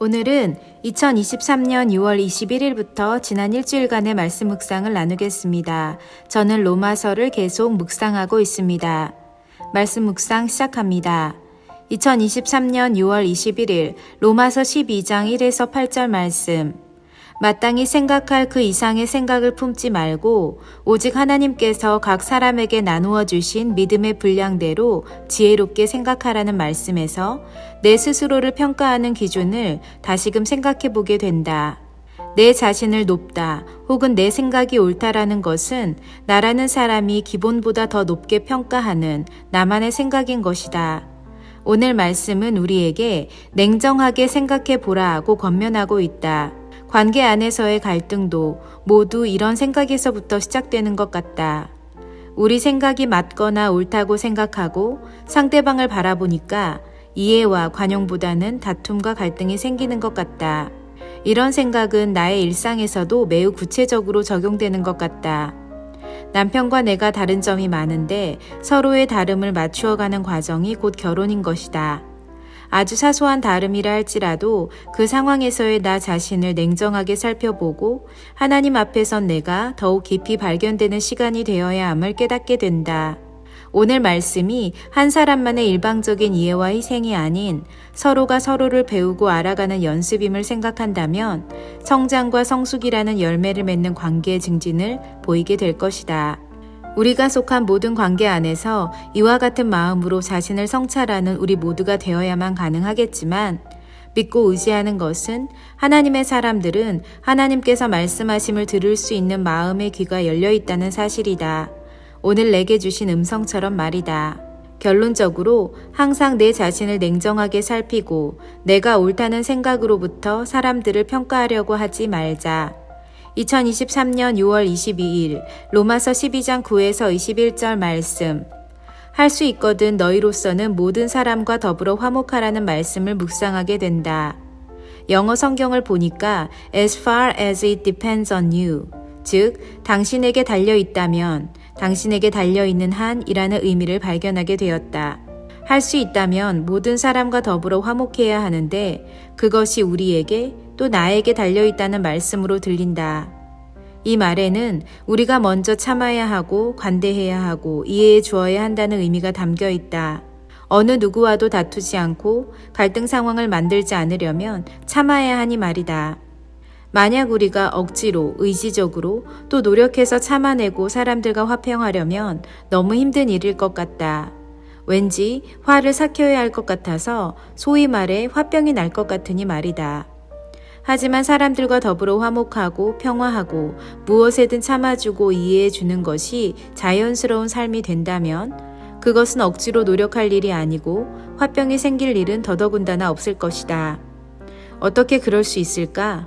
오늘은 2023년 6월 21일부터 지난 일주일간의 말씀 묵상을 나누겠습니다. 저는 로마서를 계속 묵상하고 있습니다. 말씀 묵상 시작합니다. 2023년 6월 21일 로마서 12장 1에서 8절 말씀. 마땅히 생각할 그 이상의 생각을 품지 말고 오직 하나님께서 각 사람에게 나누어 주신 믿음의 분량대로 지혜롭게 생각하라는 말씀에서 내 스스로를 평가하는 기준을 다시금 생각해 보게 된다. 내 자신을 높다 혹은 내 생각이 옳다라는 것은 나라는 사람이 기본보다 더 높게 평가하는 나만의 생각인 것이다. 오늘 말씀은 우리에게 냉정하게 생각해 보라 하고 권면하고 있다. 관계 안에서의 갈등도 모두 이런 생각에서부터 시작되는 것 같다. 우리 생각이 맞거나 옳다고 생각하고 상대방을 바라보니까 이해와 관용보다는 다툼과 갈등이 생기는 것 같다. 이런 생각은 나의 일상에서도 매우 구체적으로 적용되는 것 같다. 남편과 내가 다른 점이 많은데 서로의 다름을 맞추어가는 과정이 곧 결혼인 것이다. 아주 사소한 다름이라 할지라도 그 상황에서의 나 자신을 냉정하게 살펴보고 하나님 앞에선 내가 더욱 깊이 발견되는 시간이 되어야 함을 깨닫게 된다. 오늘 말씀이 한 사람만의 일방적인 이해와 희생이 아닌 서로가 서로를 배우고 알아가는 연습임을 생각한다면 성장과 성숙이라는 열매를 맺는 관계의 증진을 보이게 될 것이다. 우리가 속한 모든 관계 안에서 이와 같은 마음으로 자신을 성찰하는 우리 모두가 되어야만 가능하겠지만 믿고 의지하는 것은 하나님의 사람들은 하나님께서 말씀하심을 들을 수 있는 마음의 귀가 열려 있다는 사실이다. 오늘 내게 주신 음성처럼 말이다. 결론적으로 항상 내 자신을 냉정하게 살피고 내가 옳다는 생각으로부터 사람들을 평가하려고 하지 말자. 2023년 6월 22일 로마서 12장 9에서 21절 말씀. 할 수 있거든 너희로서는 모든 사람과 더불어 화목하라는 말씀을 묵상하게 된다. 영어 성경을 보니까 as far as it depends on you. 즉, 당신에게 달려 있다면, 당신에게 달려 있는 한이라는 의미를 발견하게 되었다. 할 수 있다면 모든 사람과 더불어 화목해야 하는데 그것이 우리에게 또 나에게 달려 있다는 말씀으로 들린다. 이 말에는 우리가 먼저 참아야 하고 관대해야 하고 이해해 주어야 한다는 의미가 담겨 있다. 어느 누구와도 다투지 않고 갈등 상황을 만들지 않으려면 참아야 하니 말이다. 만약 우리가 억지로, 의지적으로 또 노력해서 참아내고 사람들과 화평하려면 너무 힘든 일일 것 같다. 왠지 화를 삭혀야 할 것 같아서 소위 말해 화병이 날 것 같으니 말이다. 하지만 사람들과 더불어 화목하고 평화하고 무엇에든 참아주고 이해해주는 것이 자연스러운 삶이 된다면 그것은 억지로 노력할 일이 아니고 화병이 생길 일은 더더군다나 없을 것이다. 어떻게 그럴 수 있을까?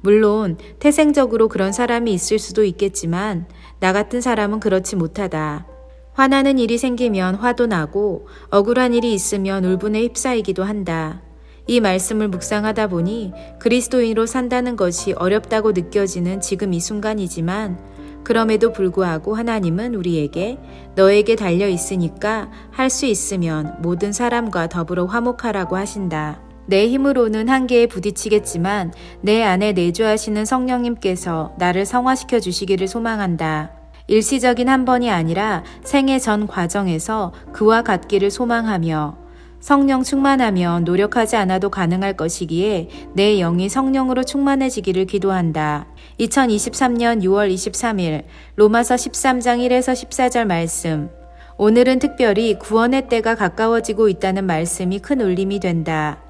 물론 태생적으로 그런 사람이 있을 수도 있겠지만 나 같은 사람은 그렇지 못하다. 화나는 일이 생기면 화도 나고 억울한 일이 있으면 울분에 휩싸이기도 한다. 이 말씀을 묵상하다 보니 그리스도인으로 산다는 것이 어렵다고 느껴지는 지금 이 순간이지만 그럼에도 불구하고 하나님은 우리에게 너에게 달려 있으니까 할 수 있으면 모든 사람과 더불어 화목하라고 하신다. 내 힘으로는 한계에 부딪히겠지만 내 안에 내주하시는 성령님께서 나를 성화시켜 주시기를 소망한다. 일시적인 한 번이 아니라 생애 전 과정에서 그와 같기를 소망하며 성령 충만하면 노력하지 않아도 가능할 것이기에 내 영이 성령으로 충만해지기를 기도한다. 2023년 6월 23일 로마서 13장 1에서 14절 말씀. 오늘은 특별히 구원의 때가 가까워지고 있다는 말씀이 큰 울림이 된다.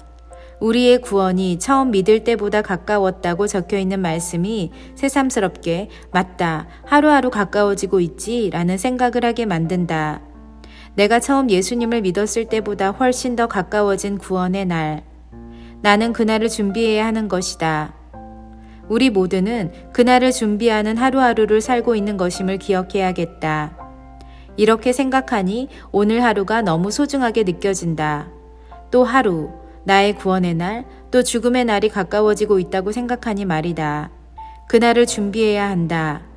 우리의 구원이 처음 믿을 때보다 가까웠다고 적혀 있는 말씀이 새삼스럽게 맞다. 하루하루 가까워지고 있지 라는 생각을 하게 만든다. 내가 처음 예수님을 믿었을 때보다 훨씬 더 가까워진 구원의 날. 나는 그날을 준비해야 하는 것이다. 우리 모두는 그날을 준비하는 하루하루를 살고 있는 것임을 기억해야겠다. 이렇게 생각하니 오늘 하루가 너무 소중하게 느껴진다. 또 하루, 나의 구원의 날, 또 죽음의 날이 가까워지고 있다고 생각하니 말이다. 그날을 준비해야 한다.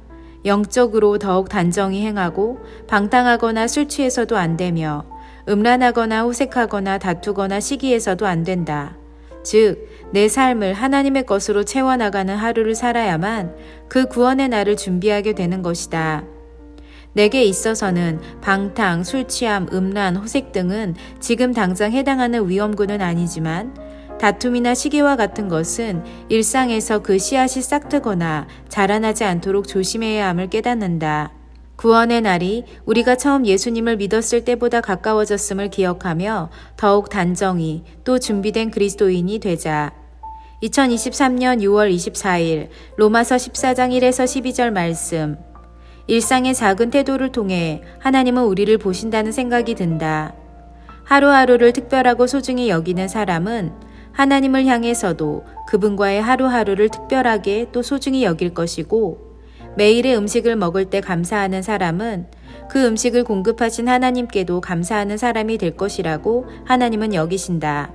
영적으로 더욱 단정히 행하고 방탕하거나 술 취해서도 안 되며 음란하거나 호색하거나 다투거나 시기해서도 안 된다. 즉, 내 삶을 하나님의 것으로 채워나가는 하루를 살아야만 그 구원의 날을 준비하게 되는 것이다. 내게 있어서는 방탕, 술 취함, 음란, 호색 등은 지금 당장 해당하는 위험군은 아니지만 다툼이나 시기와 같은 것은 일상에서 그 씨앗이 싹트거나 자라나지 않도록 조심해야 함을 깨닫는다. 구원의 날이 우리가 처음 예수님을 믿었을 때보다 가까워졌음을 기억하며 더욱 단정히 또 준비된 그리스도인이 되자. 2023년 6월 24일 로마서 14장 1에서 12절 말씀. 일상의 작은 태도를 통해 하나님은 우리를 보신다는 생각이 든다. 하루하루를 특별하고 소중히 여기는 사람은 하나님을 향해서도 그분과의 하루하루를 특별하게 또 소중히 여길 것이고 매일의 음식을 먹을 때 감사하는 사람은 그 음식을 공급하신 하나님께도 감사하는 사람이 될 것이라고 하나님은 여기신다.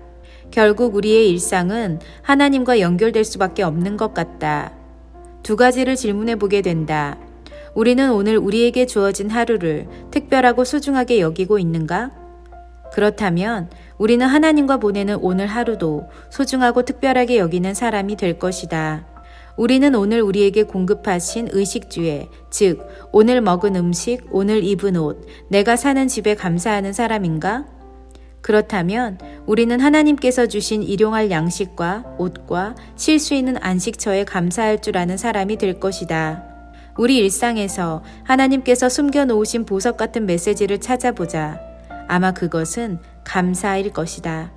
결국 우리의 일상은 하나님과 연결될 수밖에 없는 것 같다. 두 가지를 질문해 보게 된다. 우리는 오늘 우리에게 주어진 하루를 특별하고 소중하게 여기고 있는가? 그렇다면 우리는 하나님과 보내는 오늘 하루도 소중하고 특별하게 여기는 사람이 될 것이다. 우리는 오늘 우리에게 공급하신 의식주에, 즉, 오늘 먹은 음식, 오늘 입은 옷, 내가 사는 집에 감사하는 사람인가? 그렇다면 우리는 하나님께서 주신 일용할 양식과 옷과 쉴 수 있는 안식처에 감사할 줄 아는 사람이 될 것이다. 우리 일상에서 하나님께서 숨겨놓으신 보석 같은 메시지를 찾아보자. 아마 그것은 감사일 것이다.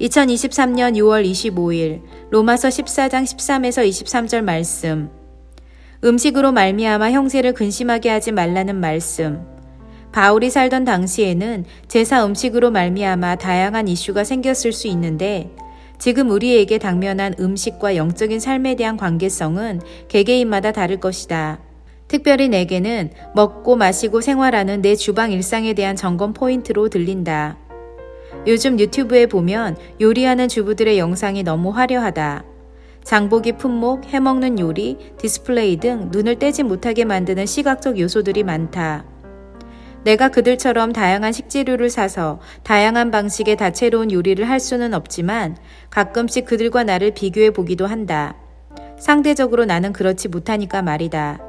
2023년 6월 25일 로마서 14장 13에서 23절 말씀. 음식으로 말미암아 형제를 근심하게 하지 말라는 말씀. 바울이 살던 당시에는 제사 음식으로 말미암아 다양한 이슈가 생겼을 수 있는데 지금 우리에게 당면한 음식과 영적인 삶에 대한 관계성은 개개인마다 다를 것이다. 특별히 내게는 먹고 마시고 생활하는 내 주방 일상에 대한 점검 포인트로 들린다. 요즘 유튜브에 보면 요리하는 주부들의 영상이 너무 화려하다. 장보기 품목, 해먹는 요리, 디스플레이 등 눈을 떼지 못하게 만드는 시각적 요소들이 많다. 내가 그들처럼 다양한 식재료를 사서 다양한 방식의 다채로운 요리를 할 수는 없지만 가끔씩 그들과 나를 비교해 보기도 한다. 상대적으로 나는 그렇지 못하니까 말이다.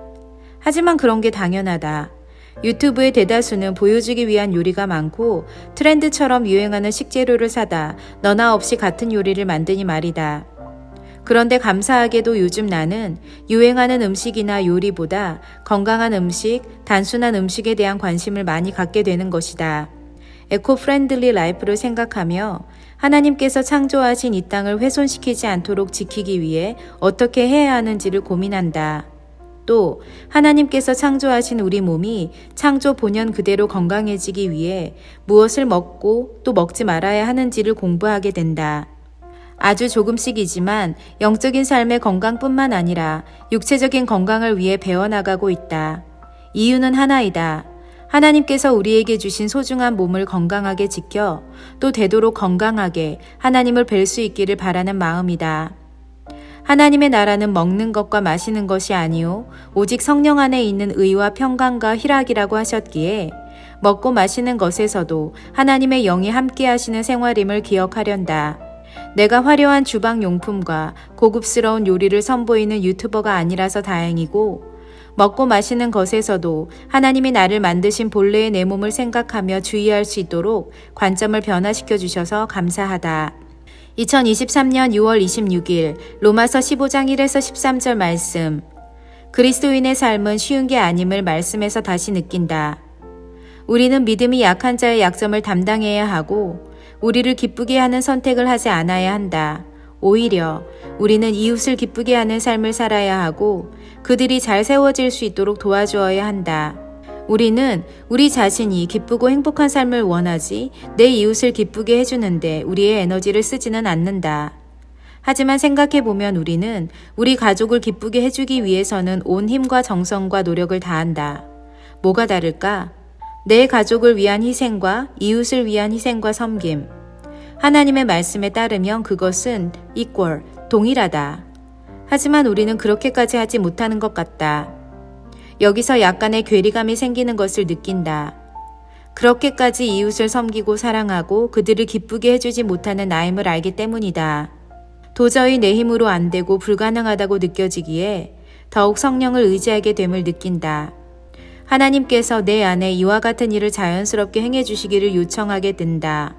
하지만 그런 게 당연하다. 유튜브의 대다수는 보여주기 위한 요리가 많고 트렌드처럼 유행하는 식재료를 사다 너나 없이 같은 요리를 만드니 말이다. 그런데 감사하게도 요즘 나는 유행하는 음식이나 요리보다 건강한 음식, 단순한 음식에 대한 관심을 많이 갖게 되는 것이다. 에코 프렌들리 라이프를 생각하며 하나님께서 창조하신 이 땅을 훼손시키지 않도록 지키기 위해 어떻게 해야 하는지를 고민한다. 또 하나님께서 창조하신 우리 몸이 창조 본연 그대로 건강해지기 위해 무엇을 먹고 또 먹지 말아야 하는지를 공부하게 된다. 아주 조금씩이지만 영적인 삶의 건강뿐만 아니라 육체적인 건강을 위해 배워나가고 있다. 이유는 하나이다. 하나님께서 우리에게 주신 소중한 몸을 건강하게 지켜 또 되도록 건강하게 하나님을 뵐 수 있기를 바라는 마음이다. 하나님의 나라는 먹는 것과 마시는 것이 아니요 오직 성령 안에 있는 의와 평강과 희락이라고 하셨기에 먹고 마시는 것에서도 하나님의 영이 함께 하시는 생활임을 기억하련다. 내가 화려한 주방 용품과 고급스러운 요리를 선보이는 유튜버가 아니라서 다행이고 먹고 마시는 것에서도 하나님이 나를 만드신 본래의 내 몸을 생각하며 주의할 수 있도록 관점을 변화시켜 주셔서 감사하다. 2023년 6월 26일 로마서 15장 1에서 13절 말씀. 그리스도인의 삶은 쉬운 게 아님을 말씀에서 다시 느낀다. 우리는 믿음이 약한 자의 약점을 담당해야 하고 우리를 기쁘게 하는 선택을 하지 않아야 한다. 오히려 우리는 이웃을 기쁘게 하는 삶을 살아야 하고 그들이 잘 세워질 수 있도록 도와주어야 한다. 우리는 우리 자신이 기쁘고 행복한 삶을 원하지 내 이웃을 기쁘게 해주는데 우리의 에너지를 쓰지는 않는다. 하지만 생각해보면 우리는 우리 가족을 기쁘게 해주기 위해서는 온 힘과 정성과 노력을 다한다. 뭐가 다를까? 내 가족을 위한 희생과 이웃을 위한 희생과 섬김. 하나님의 말씀에 따르면 그것은 equal, 동일하다. 하지만 우리는 그렇게까지 하지 못하는 것 같다. 여기서 약간의 괴리감이 생기는 것을 느낀다. 그렇게까지 이웃을 섬기고 사랑하고 그들을 기쁘게 해주지 못하는 나임을 알기 때문이다. 도저히 내 힘으로 안 되고 불가능하다고 느껴지기에 더욱 성령을 의지하게 됨을 느낀다. 하나님께서 내 안에 이와 같은 일을 자연스럽게 행해 주시기를 요청하게 된다.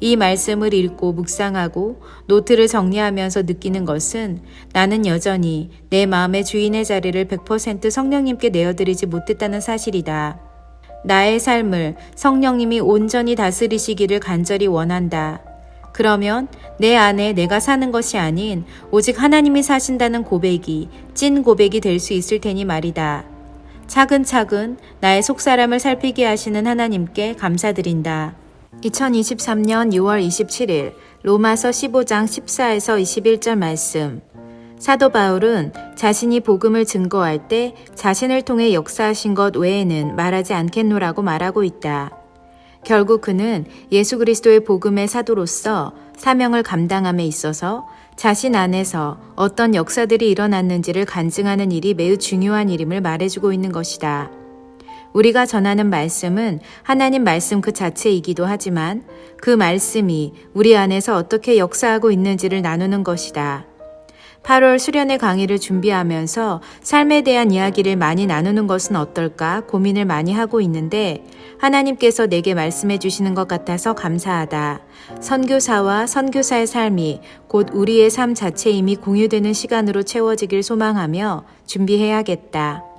이 말씀을 읽고 묵상하고 노트를 정리하면서 느끼는 것은 나는 여전히 내 마음의 주인의 자리를 100% 성령님께 내어드리지 못했다는 사실이다. 나의 삶을 성령님이 온전히 다스리시기를 간절히 원한다. 그러면 내 안에 내가 사는 것이 아닌 오직 하나님이 사신다는 고백이 찐 고백이 될 수 있을 테니 말이다. 차근차근 나의 속사람을 살피게 하시는 하나님께 감사드린다. 2023년 6월 27일 로마서 15장 14에서 21절 말씀. 사도 바울은 자신이 복음을 증거할 때 자신을 통해 역사하신 것 외에는 말하지 않겠노라고 말하고 있다. 결국 그는 예수 그리스도의 복음의 사도로서 사명을 감당함에 있어서 자신 안에서 어떤 역사들이 일어났는지를 간증하는 일이 매우 중요한 일임을 말해주고 있는 것이다. 우리가 전하는 말씀은 하나님 말씀 그 자체이기도 하지만 그 말씀이 우리 안에서 어떻게 역사하고 있는지를 나누는 것이다. 8월 수련회 강의를 준비하면서 삶에 대한 이야기를 많이 나누는 것은 어떨까 고민을 많이 하고 있는데 하나님께서 내게 말씀해 주시는 것 같아서 감사하다. 선교사와 선교사의 삶이 곧 우리의 삶 자체임이 공유되는 시간으로 채워지길 소망하며 준비해야겠다.